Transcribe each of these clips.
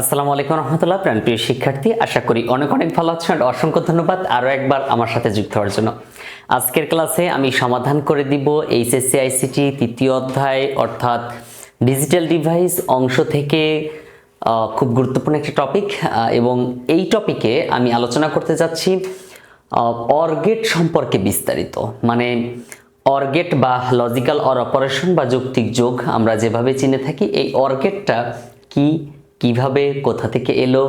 আসসালামু আলাইকুম রহমতুল্লাহ, প্রাণ প্রিয় শিক্ষার্থী, আশা করি অনেক অনেক ভালো আছেন অসংখ্য ধন্যবাদ আরও একবার আমার সাথে যুক্ত হওয়ার জন্য। আজকের ক্লাসে আমি সমাধান করে দিব এইচএসসি, আইসিটি তৃতীয় অধ্যায়, অর্থাৎ ডিজিটাল ডিভাইস অংশ থেকে খুব গুরুত্বপূর্ণ একটা টপিক এবং এই টপিকে আমি আলোচনা করতে যাচ্ছি অর্গেট সম্পর্কে বিস্তারিত। মানে অর্গেট বা লজিক্যাল অর অপারেশন বা যৌক্তিক যোগ আমরা যেভাবে চিনে থাকি, এই অর্গেটটা কি কীভাবে কোথা থেকে এলো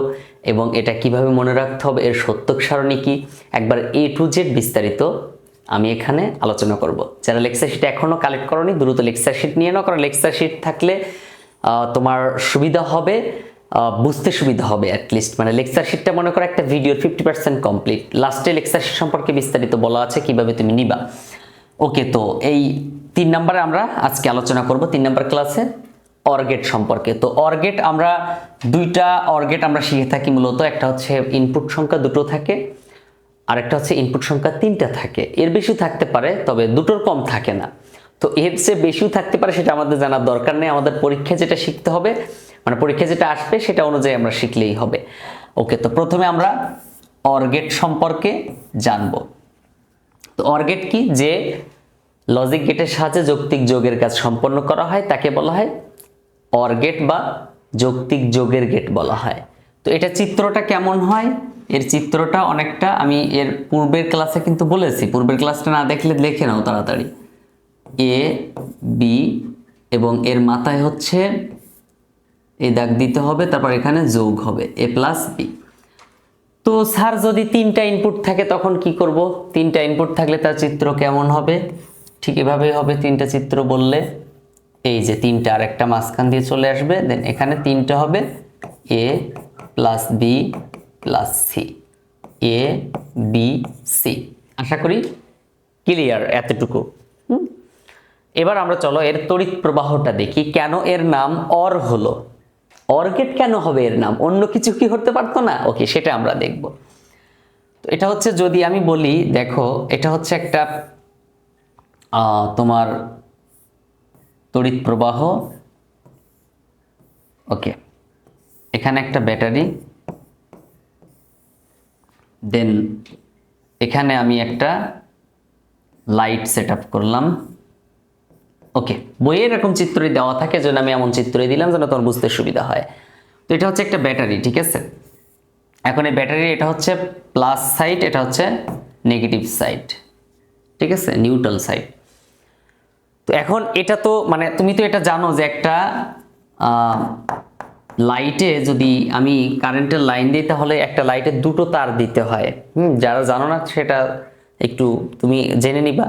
এবং এটা কীভাবে মনে রাখতে হবে, এর সত্যক সারণী কি? একবার এ টু জেড বিস্তারিত আমি এখানে আলোচনা করব। যারা লেকচার শিট এখনও কালেক্ট করনি, দ্রুত লেকচার শিট নিয়ে নাও, কারণ লেকচার শিট থাকলে তোমার সুবিধা হবে বুঝতে সুবিধা হবে অ্যাটলিস্ট মানে লেকচার শিটটা মনে করো একটা ভিডিওর ফিফটি পার্সেন্ট কমপ্লিট লাস্টে লেকচার শিট সম্পর্কে বিস্তারিত বলা আছে, কীভাবে তুমি নিবা। ওকে তো এই তিন নম্বরে আমরা আজকে আলোচনা করব। তিন নম্বর ক্লাসে অর্গেট সম্পর্কে। তো অর্গেট আমরা দুইটা অর্গেট আমরা শিখে থাকি মূলত। একটা হচ্ছে ইনপুট সংখ্যা দুটো থাকে, আরেকটা হচ্ছে ইনপুট সংখ্যা তিনটা থাকে। এর বেশি থাকতে পারে, তবে দুটোর কম থাকে না। তো এর চেয়ে বেশিও থাকতে পারে সেটা আমাদের জানার দরকার নেই। আমাদের পরীক্ষায় যেটা শিখতে হবে মানে পরীক্ষায় যেটা আসবে সেটা অনুযায়ী আমরা শিখলেই হবে। ওকে, তো প্রথমে আমরা অর্গেট সম্পর্কে জানব। তো অর্গেট কি? যে লজিক গেটের সাহায্যে যৌক্তিক যোগের কাজ সম্পন্ন করা হয়, তাকে বলা হয় অর্গেট বা যৌক্তিক যোগের গেট বলা হয়। তো এটা চিত্রটা কেমন হয়? এর চিত্রটা অনেকটা আমি এর পূর্বের ক্লাসে কিন্তু বলেছি। পূর্বের ক্লাসটা না দেখলে দেখে নাও তাড়াতাড়ি। এ বি এবং এর মাথায় হচ্ছে এই দাগ দিতে হবে, তারপর এখানে যোগ হবে এ প্লাস বি তো স্যার যদি তিনটা ইনপুট থাকে তখন কি করব? তিনটা ইনপুট থাকলে তার চিত্র কেমন হবে? ঠিক এভাবেই হবে তিনটা চিত্র বললে। এই যে তিনটা আর একটা মাঝখান দিয়ে চলে আসবে দেন এখানে তিনটা হবে A plus B plus C A B C আশা করি ক্লিয়ার এতটুকু। এবার আমরা চলো এর তড়িৎ প্রবাহটা দেখি, কেন এর নাম অর হলো? অর্গেট কেন হবে এর নাম? অন্য কিছু কি হতে পারতো না? ওকে, সেটা আমরা দেখব। তো এটা হচ্ছে যদি আমি বলি, দেখো, এটা হচ্ছে একটা তোমার তড়িৎ প্রবাহ। ওকে এখানে একটা ব্যাটারি। দেন এখানে আমি একটা লাইট সেট করলাম। ওকে বইয়ে এরকম চিত্রই দেওয়া থাকে, যেন আমি এমন চিত্রই দিলাম যেন তোমার বুঝতে সুবিধা হয়। তো এটা হচ্ছে একটা ব্যাটারি, ঠিক আছে? এখন এই ব্যাটারি এটা হচ্ছে প্লাস সাইড এটা হচ্ছে নেগেটিভ সাইড ঠিক আছে? নিউট্রাল সাইড তো এখন এটা তো মানে তুমি তো এটা জানো যে একটা লাইটে যদি আমি কারেন্টের লাইন দিই তাহলে একটা লাইটে দুটো তার দিতে হয়। হুম, যারা জানো না সেটা একটু তুমি জেনে নিবা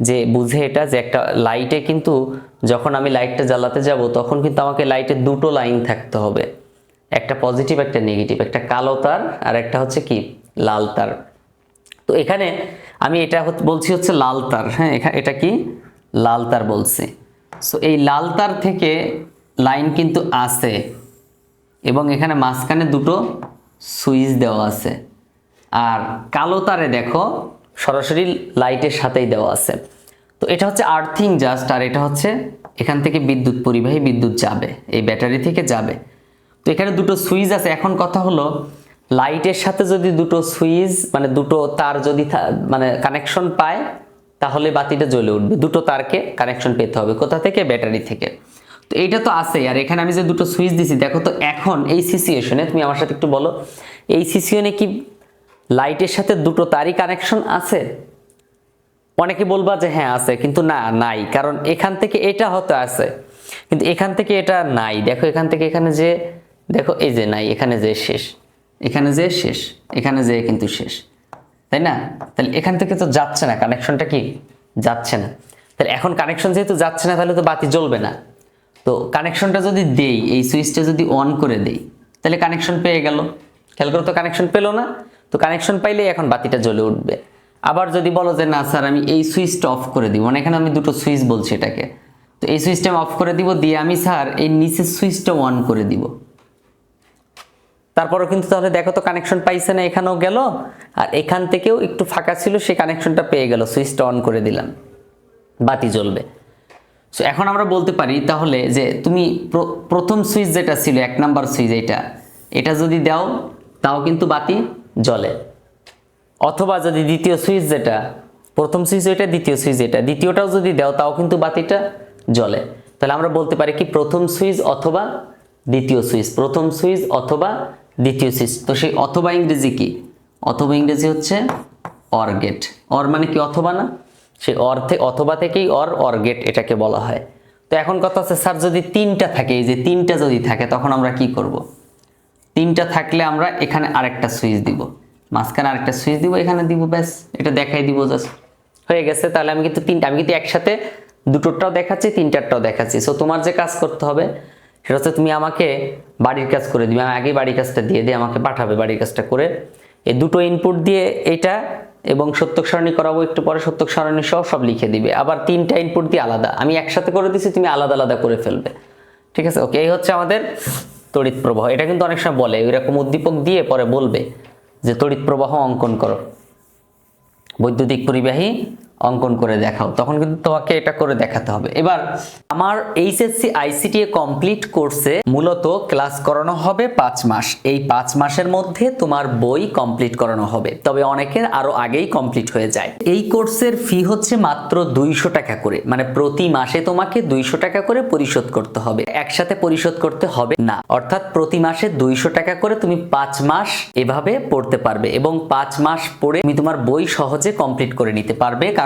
যে বুঝে এটা যে একটা লাইটে কিন্তু যখন আমি লাইটটা জ্বালাতে যাব তখন কিন্তু আমাকে লাইটে দুটো লাইন থাকতে হবে। একটা পজিটিভ একটা নেগেটিভ একটা কালো তার আর একটা হচ্ছে কি, লাল তার। তো এখানে আমি এটা বলছি হচ্ছে লাল তার হ্যাঁ এটা কি? লাল তার বলছি। সো এই লাল তার থেকে লাইন কিন্তু আছে এবং এখানে মাঝখানে দুটো সুইচ দেওয়া আছে। আর কালো তারে দেখো, সরাসরি লাইটের সাথেই দেওয়া আছে। তো এটা হচ্ছে আর্থিং জাস্ট আর এটা হচ্ছে এখান থেকে বিদ্যুৎ পরিবাহী বিদ্যুৎ যাবে, এই ব্যাটারি থেকে যাবে। তো এখানে দুটো সুইচ আছে। এখন কথা হলো লাইটের সাথে যদি দুটো সুইচ মানে দুটো তার যদি মানে কানেকশন পায় তাহলে বাতিটা জ্বলে উঠবে। দুটো তারকে কানেকশন পেতে হবে। কোথা থেকে? ব্যাটারি থেকে। তো এইটা তো আছে আর এখানে আমি যে দুটো সুইচ দিছি, দেখো তো এখন এই সিচুয়েশনে তুমি আমার সাথে একটু বলো, এই সিচুয়েশনে কি লাইটের সাথে দুটো তারই কানেকশন আছে? অনেকে বলবা যে হ্যাঁ আছে, কিন্তু না, নাই। কারণ এখান থেকে এটা হতে আছে, কিন্তু এখান থেকে এটা নাই। দেখো এখান থেকে এখানে যে, দেখো এই যে নাই, এখানে যে শেষ, এখানে যে শেষ, এখানে যে কিন্তু শেষ। তাই না? তাহলে এখান থেকে তো যাচ্ছে না কানেকশনটা কি? যাচ্ছে না। তাহলে এখন কানেকশন যেহেতু যাচ্ছে না, তাহলে তো বাতি জ্বলবে না। তো কানেকশনটা যদি দেই, এই সুইচটা যদি অন করে দেই, তাহলে কানেকশন পেয়ে গেল। খেয়াল করে তো কানেকশন পেল না। তো কানেকশন পাইলেই এখন বাতিটা জ্বলে উঠবে। আবার যদি বলো যে, না, স্যার, আমি এই সুইচটা অফ করে দিব। মানে এখানে আমি দুটো সুইচ বলছি এটাকে। তো এই সুইচটা আমি অফ করে দিব, দিয়ে আমি, স্যার, এই নিচের সুইচটা অন করে দিব। তারপরেও কিন্তু তাহলে দেখো তো কানেকশন পাইছে না, এখানেও গেল। আর এখান থেকেও একটু ফাঁকা ছিল সেই কানেকশনটা পেয়ে গেল সুইচটা অন করে দিলাম। বাতি জ্বলবে। সো এখন আমরা বলতে পারি তাহলে যে তুমি প্রথম সুইচ যেটা ছিল, এক নাম্বার সুইচ এটা এটা যদি দাও, তাও কিন্তু বাতি জ্বলে। অথবা যদি দ্বিতীয় সুইচ যেটা, প্রথম সুইচ এটা দ্বিতীয় সুইচ এটা দ্বিতীয়টাও যদি দাও, তাও কিন্তু বাতিটা জ্বলে। তাহলে আমরা বলতে পারি কি প্রথম সুইচ অথবা দ্বিতীয় সুইচ প্রথম সুইচ অথবা দ্বিতীয় সুইচ তো সেই অথবা ইংরেজি কি? অথবা ইংরেজি হচ্ছে অর গেট অর মানে কি অথবা না? সেই অর থেকে অথবা থেকেই অর অর গেট এটাকে বলা হয়। তো এখন কথা আছে স্যার, যদি তিনটা থাকে, এই যে তিনটা যদি থাকে, তখন আমরা কি করব। তিনটা থাকলে আমরা এখানে আরেকটা সুইচ দিব। মাঝখানে আরেকটা সুইচ দিব, এখানে দিব, ব্যাস, এটা দেখাই দিব জাস্ট হয়ে গেছে, তাহলে আমি কিন্তু তিনটা আমি কিন্তু একসাথে দুটোটাও দেখাচ্ছি, তিনটারটাও দেখাচ্ছি। সো তোমার যে কাজ করতে হবে সেটা হচ্ছে তুমি আমাকে বাড়ির কাজ করে দিবে, আমি আগেই বাড়ির কাজটা দিয়ে দিয়ে আমাকে পাঠাবে বাড়ির কাজটা করে। এই দুটো ইনপুট দিয়ে এটা এবং সত্যক সারণী করাবো, একটু পরে সত্যক সারণী সহ সব লিখে দিবে। আবার তিনটা ইনপুট দিয়ে আলাদা। আমি একসাথে করে দিছি, তুমি আলাদা আলাদা করে ফেলবে। ঠিক আছে? ওকে এই হচ্ছে আমাদের তড়িৎ প্রবাহ। এটা কিন্তু অনেক সময় বলে এরকম উদ্দীপক দিয়ে পরে বলবে যে তড়িৎ প্রবাহ অঙ্কন করো। বৈদ্যুতিক পরিবাহী অঙ্কন করে দেখাও। তখন কিন্তু তোমাকে এটা করে দেখাতে হবে। এবার, আমার এইচএসসি আইসিটি কমপ্লিট কোর্সে মূলত ক্লাস করানো হবে পাঁচ মাস। এই পাঁচ মাসের মধ্যে তোমার বই কমপ্লিট করানো হবে। তবে অনেকের আরও আগেই কমপ্লিট হয়ে যায়। এই কোর্সের ফি হচ্ছে মাত্র দুইশো টাকা করে। মানে প্রতি মাসে তোমাকে দুইশো টাকা করে পরিশোধ করতে হবে। একসাথে পরিশোধ করতে হবে না। অর্থাৎ প্রতি মাসে দুইশো টাকা করে তুমি পাঁচ মাস এভাবে পড়তে পারবে। এবং পাঁচ মাস পড়ে তুমি তোমার বই সহজে কমপ্লিট করে নিতে পারবে। কারণ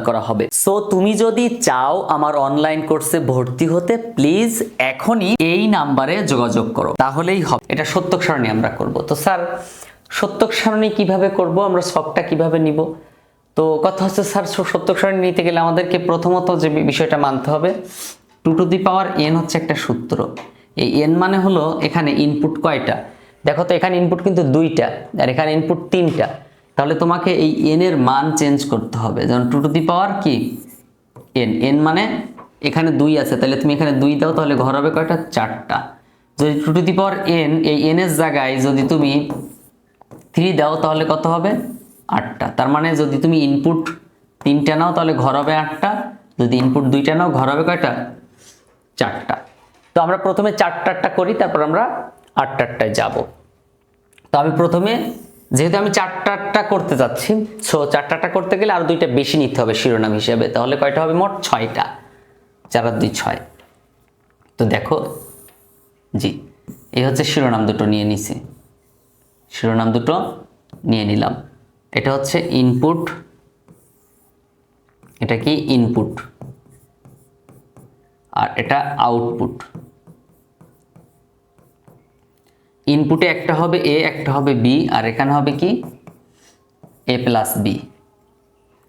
করা হবে। সো তুমি যদি চাও আমার অনলাইন কোর্সে ভর্তি হতে প্লিজ এখনই এই নাম্বারে যোগাযোগ করো। তাহলেই হবে। এটা সত্যক সারণী আমরা করব। তো স্যার সত্যক সারণী কীভাবে করব? আমরা সবটা কীভাবে নিব? তো কথা হচ্ছে স্যার সত্যক সারণী নিতে গেলে আমাদেরকে প্রথমত যে বিষয়টা মানতে হবে two to the power N হচ্ছে একটা সূত্র। এই এন মানে হলো এখানে ইনপুট কয়টা? দেখো তো, এখানে ইনপুট কিন্তু দুইটা, আর এখানে ইনপুট তিনটা। তাহলে তোমাকে এই এন এর মান চেঞ্জ করতে হবে। যেমন টু টু দি পাওয়ার কি? এন এন মানে এখানে দুই আছে, তাহলে তুমি এখানে দুই দাও, তাহলে ঘর হবে কয়টা? চারটা। যদি two to the power N এই এন এর জায়গায় যদি তুমি থ্রি দাও, তাহলে কত হবে? আটটা। তার মানে যদি তুমি ইনপুট তিনটা নাও, তাহলে ঘর হবে আটটা। যদি ইনপুট দুইটা নাও, ঘর হবে কয়টা? চারটা। তো আমরা প্রথমে চারটারটা করি, তারপর আমরা আটটারটায় যাব। তো আমি প্রথমে যেহেতু আমি চারটারটা করতে যাচ্ছি সো চারটারটা করতে গেলে আর দুইটা বেশি নিতে হবে শিরোনাম হিসেবে। তাহলে কয়টা হবে? মোট ছয়টা। চার আর দুই, ছয়। তো দেখো, জি, এই হচ্ছে শিরোনাম দুটো নিয়ে নিছি। শিরোনাম দুটো নিয়ে নিলাম। এটা হচ্ছে ইনপুট এটা কি? ইনপুট আর এটা আউটপুট ইনপুটে একটা হবে এ একটা হবে বি আর এখানে হবে কি? এ প্লাস বি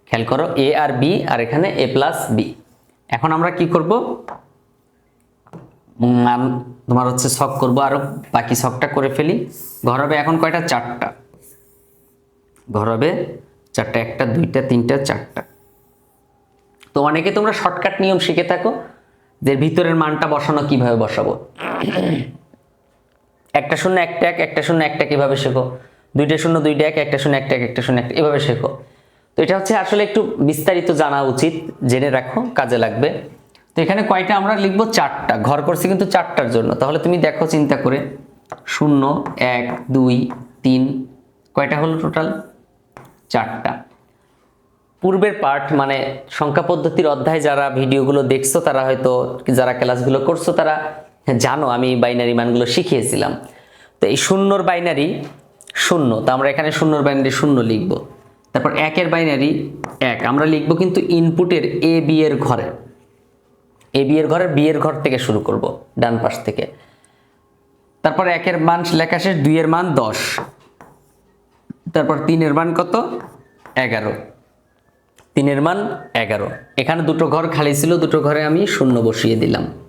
খেয়াল করো এ আর বি আর এখানে এ প্লাস বি এখন আমরা কি করব? তোমার হচ্ছে শখ করব, আরও বাকি শখটা করে ফেলি। ঘর হবে এখন কয়টা? চারটা। ঘর হবে চারটা, একটা, দুইটা, তিনটা, চারটা। তো অনেকে তোমরা শর্টকাট নিয়ম শিখে থাকো, যে ভিতরের মানটা বসানো কীভাবে বসাবো। একটা শূন্য, একটা এক, একটা শূন্য, একটা কীভাবে শেখো? দুইটা শূন্য, দুইটা এক, একটা শূন্য, একটা এক, একটা শূন্য, একটা, এভাবে শেখো। তো এটা হচ্ছে আসলে একটু বিস্তারিত জানা উচিত, জেনে রাখো, কাজে লাগবে। তো এখানে কয়টা আমরা লিখব? চারটা। ঘর করছি কিন্তু চারটার জন্য। তাহলে তুমি দেখো, চিন্তা করে। শূন্য, এক, দুই, তিন, কয়টা হলো টোটাল? চারটা। পূর্বের পার্ট মানে সংখ্যা পদ্ধতির অধ্যায় যারা ভিডিওগুলো দেখছ, তারা হয়তো, যারা ক্লাসগুলো করছ, তারা জানো, আমি বাইনারি মানগুলো শিখিয়েছিলাম। তো এই শূন্যর বাইনারি শূন্য, তো আমরা এখানে শূন্যর বাইনারি শূন্য লিখব। তারপর একের বাইনারি এক, আমরা লিখব কিন্তু ইনপুটের এ বি এর ঘরে। এ বি এর ঘরের বি এর ঘর থেকে শুরু করব, ডান পাশ থেকে। তারপর একের মান লেখা শেষ দুইয়ের মান দশ। তারপর তিনের মান কত? এগারো। তিনের মান এগারো। এখানে দুটো ঘর খালি ছিল, দুটো ঘরে আমি শূন্য বসিয়ে দিলাম।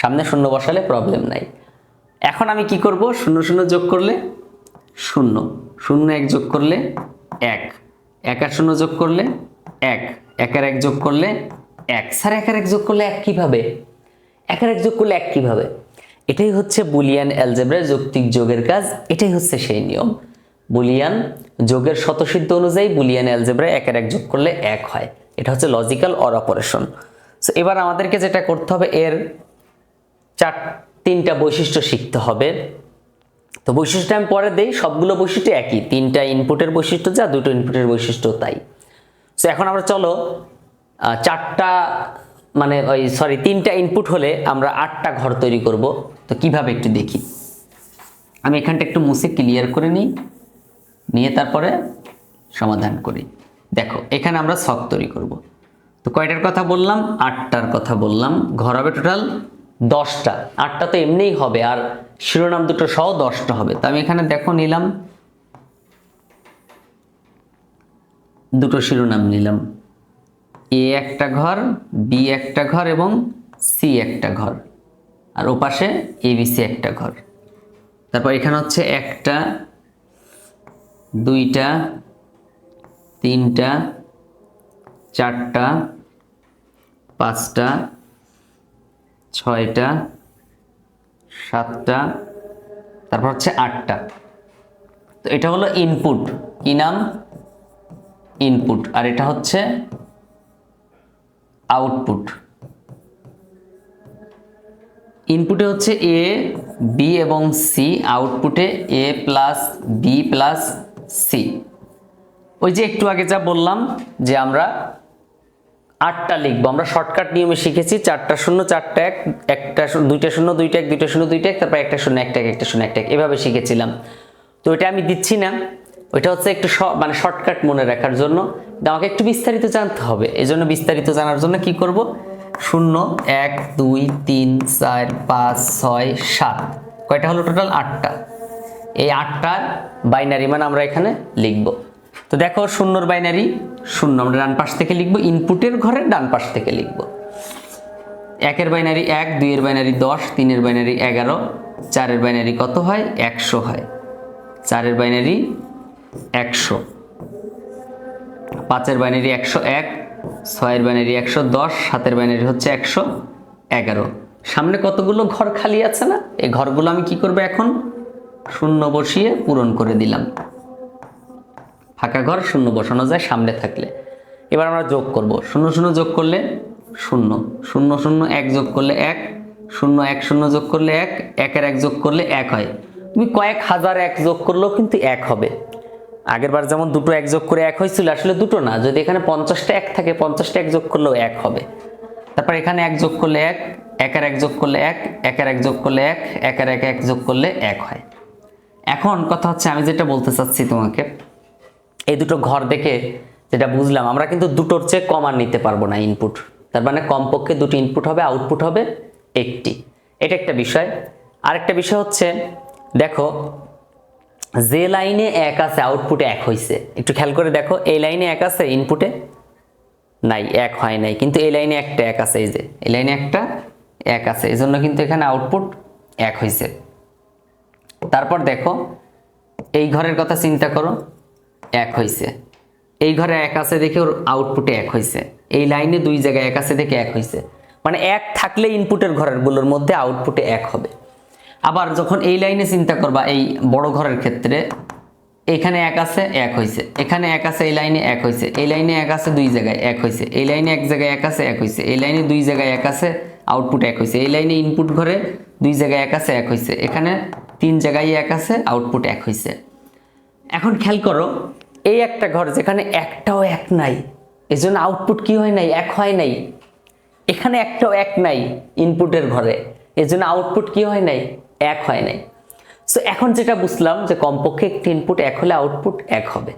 সামনে শূন্য বসালে প্রবলেম নাই। এখন আমি কি করব? শূন্য শূন্য যোগ করলে শূন্য। শূন্য এক যোগ করলে এক। এক আর শূন্য যোগ করলে এক। একের এক যোগ করলে এক। স্যার একের এক যোগ করলে এক কীভাবে? একের এক যোগ করলে এক কীভাবে? এটাই হচ্ছে বুলিয়ান অ্যালজেব্রার যৌক্তিক যোগের কাজ। এটাই হচ্ছে সেই নিয়ম। বুলিয়ান যোগের শতসিদ্ধ অনুযায়ী বুলিয়ান অ্যালজেব্রায় একের এক যোগ করলে এক হয়। এটা হচ্ছে লজিক্যাল অর অপারেশন সো এবার আমাদেরকে যেটা করতে হবে এর চার, তিনটা বৈশিষ্ট্য শিখতে হবে। তো বৈশিষ্ট্য আমি পরে দেই, সবগুলো বৈশিষ্ট্য একই। তিনটা ইনপুটের বৈশিষ্ট্য যা, দুটো ইনপুটের বৈশিষ্ট্য তাই। সো এখন আমরা চলো চারটা মানে ওই সরি তিনটা ইনপুট হলে আমরা আটটা ঘর তৈরি করব। তো কীভাবে একটু দেখি। আমি এখানটা একটু মুছে ক্লিয়ার করে নিই, নিয়ে তারপরে সমাধান করি। দেখো, এখানে আমরা ছক তৈরি করব। তো কয়টার কথা বললাম? আটটার কথা বললাম। ঘর হবে টোটাল দশটা, আটটা তো এমনিই হবে আর শিরোনাম দুটো সহ দশটা হবে। তো আমি এখানে দেখো নিলাম। দুটো শিরোনাম নিলাম। এ একটা ঘর, বি একটা ঘর এবং সি একটা ঘর। আর ওপাশে এবিসি একটা ঘর। তারপর এখানে হচ্ছে একটা, দুইটা, তিনটা, চারটা, পাঁচটা ছয়টা, সাতটা, তারপর হচ্ছে আটটা। তো এটা হলো ইনপুট কি নাম? ইনপুট আর এটা হচ্ছে আউটপুট ইনপুটে হচ্ছে এ বি এবং সি আউটপুটে A plus B plus C ওই যে একটু আগে যা বললাম যে আমরা আটটা লিখব। আমরা শর্টকাট নিয়মে শিখেছি, চারটা শূন্য, চারটা এক, একটা দুইটা শূন্য, দুইটা এক, দুইটা শূন্য, দুইটা এক, তারপর একটা শূন্য, একটা এক, একটা শূন্য, একটা এক। এভাবে শিখেছিলাম। তো এটা আমি দিচ্ছি না। ওইটা হচ্ছে একটু মানে শর্টকাট মনে রাখার জন্য। আমাকে একটু বিস্তারিত জানতে হবে। এই জন্য বিস্তারিত জানার জন্য কি করব? শূন্য, এক, দুই, তিন, চার, পাঁচ, ছয়, সাত। কয়টা হলো টোটাল আটটা। এই আটটার বাইনারি মানে আমরা এখানে লিখব। তো দেখো, শূন্যর বাইনারি শূন্য, আমরা ডান পাশ থেকে লিখব ইনপুটের ঘরের ডান পাশ থেকে লিখব। একের বাইনারি এক, দুইয়ের বাইনারি দশ, তিনের বাইনারি এগারো, চারের বাইনারি কত হয়? একশো হয়। চারের বাইনারি একশো। পাঁচের বাইনারি একশো এক, ছয়ের বাইনারি একশো দশ, সাতের বাইনারি হচ্ছে একশো এগারো। সামনে কতগুলো ঘর খালি আছে না? এই ঘরগুলো আমি কি করব এখন? শূন্য বসিয়ে পূরণ করে দিলাম। ফাঁকা ঘর, শূন্য বসানো যায় সামনে থাকলে। এবার আমরা যোগ করব। শূন্য শূন্য যোগ করলে শূন্য। শূন্য শূন্য এক যোগ করলে এক, শূন্য এক শূন্য যোগ করলে এক, একের এক যোগ করলে এক হয়। তুমি কয়েক হাজার এক যোগ করলেও কিন্তু এক হবে। আগের বার যেমন দুটো এক যোগ করে এক হয়েছিল, আসলে দুটো না। যদি এখানে পঞ্চাশটা এক থাকে, পঞ্চাশটা এক যোগ করলেও এক হবে। তারপর এখানে এক যোগ করলে এক, একের এক যোগ করলে এক, একের এক যোগ করলে এক, একের এক এক যোগ করলে এক হয়। এখন কথা হচ্ছে আমি যেটা বলতে চাচ্ছি তোমাকে এই দুটো ঘর দেখে যেটা বুঝলাম, আমরা কিন্তু দুটোর চেয়ে কম আর নিতে পারব না ইনপুট তার মানে কমপক্ষে দুটো ইনপুট হবে আউটপুট হবে একটি। এটা একটা বিষয়। আরেকটা বিষয় হচ্ছে, দেখো, যে লাইনে এক আছে আউটপুটে এক হয়েছে একটু খেয়াল করে দেখো, এই লাইনে এক আছে ইনপুটে নাই, এক হয় নাই। কিন্তু এই লাইনে একটা এক আছে, এই যে, এই লাইনে একটা এক আছে। এই জন্য কিন্তু এখানে আউটপুট এক হয়েছে তারপর দেখো, এই ঘরের কথা চিন্তা করো। এক হয়েছে এই ঘরে এক আছে দেখে ওর আউটপুটে এক হয়েছে এই লাইনে দুই জায়গায় এক আছে দেখে এক হয়েছে মানে এক থাকলে ইনপুটের ঘরেরগুলোর মধ্যে আউটপুটে এক হবে আবার যখন এই লাইনে চিন্তা করবা এই বড় ঘরের ক্ষেত্রে এখানে এক আছে এক হয়েছে এখানে এক আছে এই লাইনে এক হয়েছে এই লাইনে এক আছে দুই জায়গায় এক হয়েছে এই লাইনে এক জায়গায় এক আছে এক হয়েছে এই লাইনে দুই জায়গায় এক আছে আউটপুট এক হয়েছে এই লাইনে ইনপুট ঘরে দুই জায়গায় এক আছে এক হয়েছে এখানে তিন জায়গায় এক আছে আউটপুট এক হয়েছে এখন খেয়াল করো, এই একটা ঘর যেখানে একটাও এক নাই, এজন্য আউটপুট কি হয় নাই? এক হয় নাই। এখানে একটাও এক নাই ইনপুটের ঘরে, এজন্য আউটপুট কি হয় নাই? এক হয় নাই। সো এখন যেটা বুঝলাম যে কমপক্ষে একটি ইনপুট এক হলে আউটপুট এক হবে।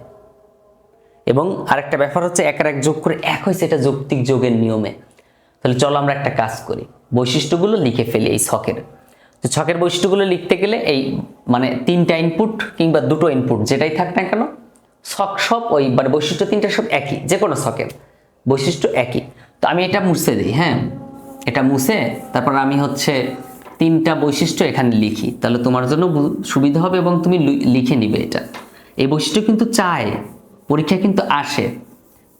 এবং আরেকটা ব্যাপার হচ্ছে একের এক যোগ করে এক হয় সেটা যৌক্তিক যোগের নিয়মে। তাহলে চলো আমরা একটা কাজ করি। বৈশিষ্ট্যগুলো লিখে ফেলি এই ছকের তো ছকের বৈশিষ্ট্যগুলো লিখতে গেলে এই মানে তিনটা ইনপুট কিংবা দুটো ইনপুট যেটাই থাক না কেন, ছক সব ওই মানে বৈশিষ্ট্য তিনটা সব একই যে কোনো ছকের বৈশিষ্ট্য একই। তো আমি এটা মুছে দিই হ্যাঁ? এটা মুছে তারপর আমি হচ্ছে তিনটা বৈশিষ্ট্য এখানে লিখি। তাহলে তোমার জন্য সুবিধা হবে এবং তুমি লিখে নিবে এটা। এই বৈশিষ্ট্য কিন্তু চায় পরীক্ষায় কিন্তু আসে।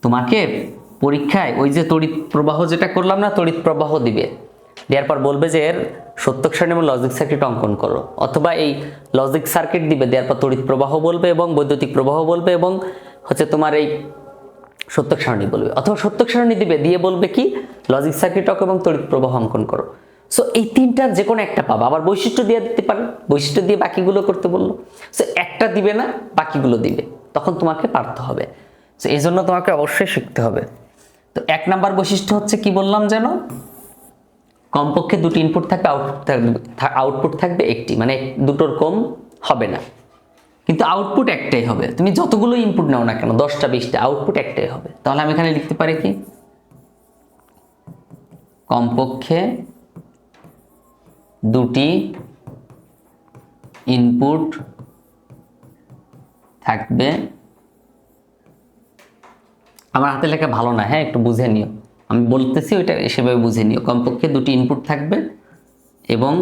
তোমাকে পরীক্ষায় ওই যে তড়িৎ প্রবাহ যেটা করলাম না, তড়িৎ প্রবাহ দিবে। দেওয়ার পর বলবে যে এর সত্যক সারণী এবং লজিক সার্কিট অঙ্কন করো। অথবা এই লজিক সার্কিট দিবে, দেওয়ার পর তড়িৎ প্রবাহ বলবে এবং বৈদ্যুতিক প্রবাহ বলবে এবং হচ্ছে তোমার এই সত্যক সারণী বলবে। অথবা সত্যক সারণী দিবে, দিয়ে বলবে কি? লজিক সার্কিট অঙ্ক এবং তড়িৎ প্রবাহ অঙ্কন করো। সো এই তিনটার যে কোনো একটা পাবা। আবার বৈশিষ্ট্য দিয়ে দিতে পারে। বৈশিষ্ট্য দিয়ে বাকিগুলো করতে বলল। সো একটা দিবে না, বাকিগুলো দিবে। তখন তোমাকে পারতে হবে। সো এই জন্য তোমাকে অবশ্যই শিখতে হবে। তো এক নাম্বার বৈশিষ্ট্য হচ্ছে কি বললাম যেন? কমপক্ষে দুটি ইনপুট থাকবে আউটপুট থাকবে আউটপুট থাকবে একটি মানে দুটোর কম হবে না। কিন্তু আউটপুট একটাই হবে। তুমি যতগুলো ইনপুট নাও না কেন, দশটা, বিশটা আউটপুট একটাই হবে। তাহলে আমি এখানে লিখতে পারি কি? কমপক্ষে দুটি ইনপুট থাকবে। আমার হাতে লেখা ভালো না হ্যাঁ একটু বুঝে নিও। আমি বলতেছি ওইটা সেভাবে বুঝে নিও। কমপক্ষে দুটি ইনপুট থাকবে এবং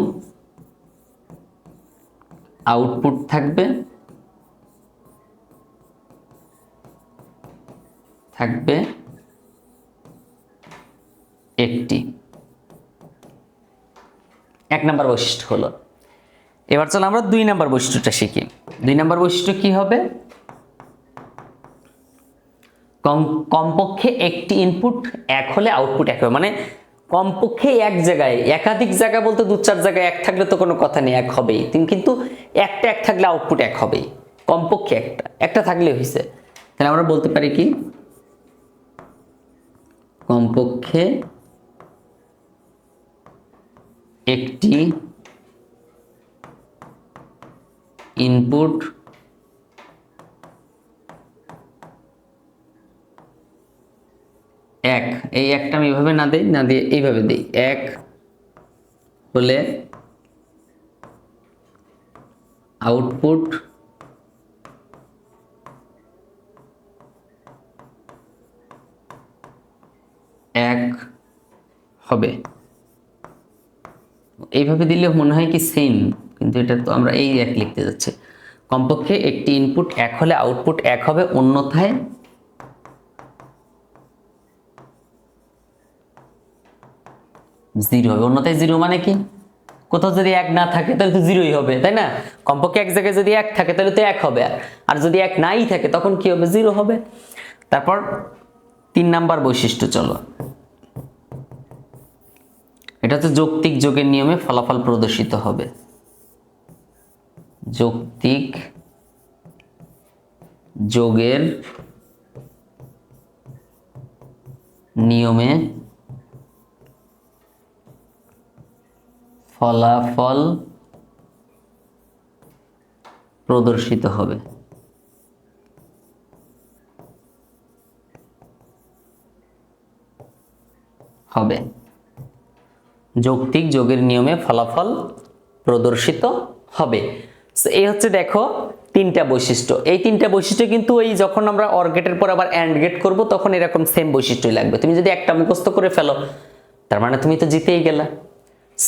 আউটপুট থাকবে থাকবে একটি। এক নাম্বার বৈশিষ্ট্য হলো। এবার চলো আমরা দুই নাম্বার বৈশিষ্ট্যটা শিখি। দুই নাম্বার বৈশিষ্ট্য কি হবে? কমপক্ষে একটি ইনপুট এক হলে আউটপুট এক হবে। মানে কমপক্ষে এক জায়গায়, একাধিক জায়গা বলতে দু চার জায়গায় এক থাকলে তো কোনো কথা নেই, এক হবেই। কিন্তু একটা এক থাকলে আউটপুট এক হবেই। কমপক্ষে একটা। একটা থাকলে হয়েছে তাহলে আমরা বলতে পারি কি? কমপক্ষে একটি ইনপুট এক এই একটা আমি এভাবে না দিই, না দিয়ে এইভাবে দিই। এক হলে আউটপুট এক হবে। এইভাবে দিলে মনে হয় কি সেম কিন্তু এটা তো আমরা এই এক লিখতে যাচ্ছি। কমপক্ষে একটি ইনপুট এক হলে আউটপুট এক হবে, অন্যথায় জিরো হবে। অন্যথায় জিরো মানে কি? কোথাও যদি এক না থাকে, তাহলে তো জিরোই হবে, তাই না? কমপক্ষে এক জায়গায় যদি এক থাকে, তাহলে তো এক হবে। আর যদি এক নাই থাকে, তখন কি হবে? জিরো হবে। তারপর তিন নাম্বার বৈশিষ্ট্য, চলো। এটা হচ্ছে যৌক্তিক যোগের নিয়মে ফলাফল প্রদর্শিত হবে। যৌক্তিক যোগের নিয়মে ফলাফল প্রদর্শিত হবে। হবে। যৌক্তিক যোগের নিয়মে ফলাফল প্রদর্শিত হবে। এই হচ্ছে দেখো তিনটা বৈশিষ্ট্য। এই তিনটা বৈশিষ্ট্য কিন্তু এই যখন আমরা অর গেটের পর আবার অ্যান্ড গেট করব, তখন এরকম সেম বৈশিষ্ট্যই লাগবে। তুমি যদি একটা মুখস্থ করে ফেলো, তার মানে তুমি তো জিতেই গেলা।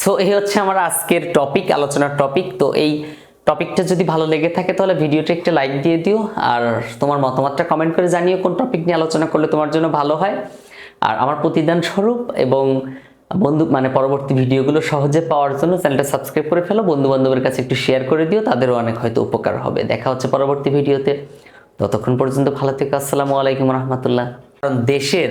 সো এই হচ্ছে আমার আজকের টপিক আলোচনার টপিক তো এই টপিকটা যদি ভালো লেগে থাকে, তাহলে ভিডিওটা একটা লাইক দিয়ে দিও। আর তোমার মতামতটা কমেন্ট করে জানিও কোন টপিক নিয়ে আলোচনা করলে তোমার জন্য ভালো হয়। আর আমার প্রতিদান স্বরূপ এবং বন্ধু মানে পরবর্তী ভিডিওগুলো সহজে পাওয়ার জন্য চ্যানেলটা সাবস্ক্রাইব করে ফেলো। বন্ধু বান্ধবের কাছে একটু শেয়ার করে দিও, তাদেরও অনেক হয়তো উপকার হবে। দেখা হচ্ছে পরবর্তী ভিডিওতে। ততক্ষণ পর্যন্ত ভালো থেকো। আসসালামু আলাইকুম রহমতুল্লাহ। কারণ দেশের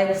হ্যাঁ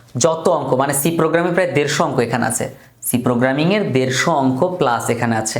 যত অঙ্ক মানে সি প্রোগ্রামে প্রায় দেড়শো অঙ্ক এখানে আছে। সি প্রোগ্রামিংয়ের দেড়শো অঙ্ক প্লাস এখানে আছে।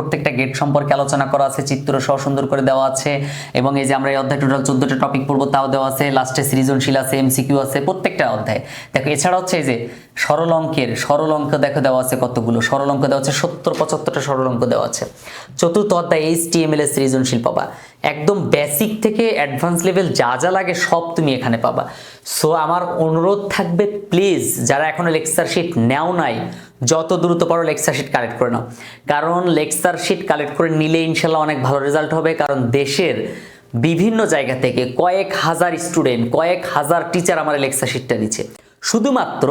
প্রত্যেকটা গেট সম্পর্কে আলোচনা করা আছে, চিত্র সহ সুন্দর করে দেওয়া আছে, এবং এই যে আমরা এই অধ্যায় টোটাল চোদ্দটা টপিক পড়ব, তাও দেওয়া আছে লাস্টে সৃজনশীল আছে এমসিকিউ আছে, প্রত্যেকটা অধ্যায়। দেখো, এছাড়া হচ্ছে এই যে সরল অঙ্কের, সরল অঙ্ক দেখো দেওয়া আছে কতগুলো, সরল অঙ্ক দেওয়া আছে সত্তর, পঁচাত্তরটা সরল অঙ্ক দেওয়া আছে। চতুর্থ অধ্যায় এইচ টি এম এল সৃজনশীল পাবা। একদম বেসিক থেকে অ্যাডভান্স লেভেল যা যা লাগে সব তুমি এখানে পাবা। সো আমার অনুরোধ থাকবে প্লিজ যারা এখনও লেকচার শিট নেও নাই যত দ্রুত পারো লেকচার শিট কালেক্ট করে নাও। কারণ লেকচার শিট কালেক্ট করে নিলে ইনশাল্লাহ অনেক ভালো রেজাল্ট হবে, কারণ দেশের বিভিন্ন জায়গা থেকে কয়েক হাজার স্টুডেন্ট কয়েক হাজার টিচার আমার লেকচার শিটটা নিচ্ছে। শুধুমাত্র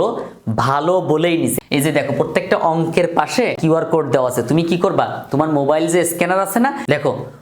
ভালো বলেই নিছে এই যে দেখো, প্রত্যেকটা অঙ্কের পাশে কিউআর কোড দেওয়া আছে। তুমি কি করবা? তোমার মোবাইল যে স্ক্যানার আছে না? দেখো